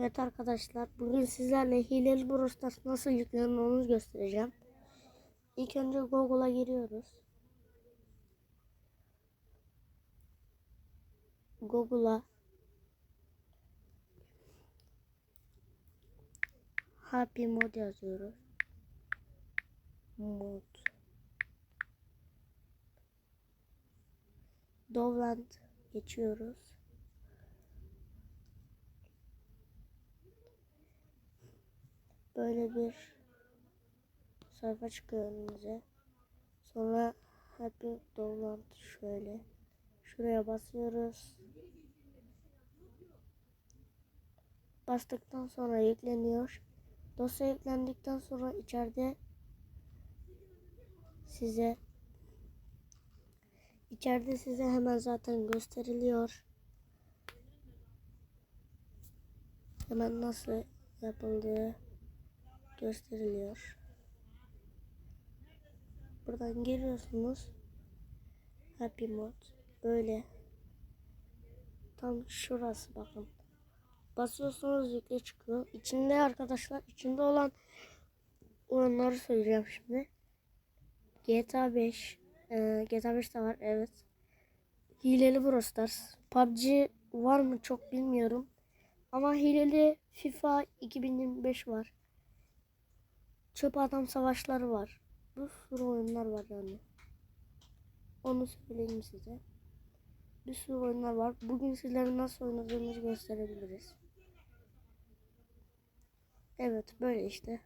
Evet arkadaşlar bugün sizlerle hileli Brawl Stars nasıl yüklenir onu göstereceğim. İlk önce Google'a giriyoruz. Google'a Happy Mod yazıyoruz. Mod Dovland geçiyoruz. Böyle bir sayfa çıkıyor önümüze. Sonra Happy Download şöyle. Şuraya basıyoruz. Bastıktan sonra yükleniyor. Dosya yüklendikten sonra içeride size içeride size hemen zaten gösteriliyor. Hemen nasıl yapıldığı gösteriliyor. Buradan geliyorsunuz. Happy Mod böyle tam şurası bakın. Basıyorsunuz yükle çıkıyor. İçinde arkadaşlar içinde olan oyunları söyleyeceğim şimdi. GTA 5 e, GTA 5 de var evet. Hileli Brawl Stars. PUBG var mı çok bilmiyorum. Ama hileli FIFA 2025 var. Çöp adam savaşları var. Bir sürü oyunlar var yani. Onu söyleyeyim size. Bir sürü oyunlar var. Bugün sizlere nasıl oynadığımızı gösterebiliriz. Evet böyle işte.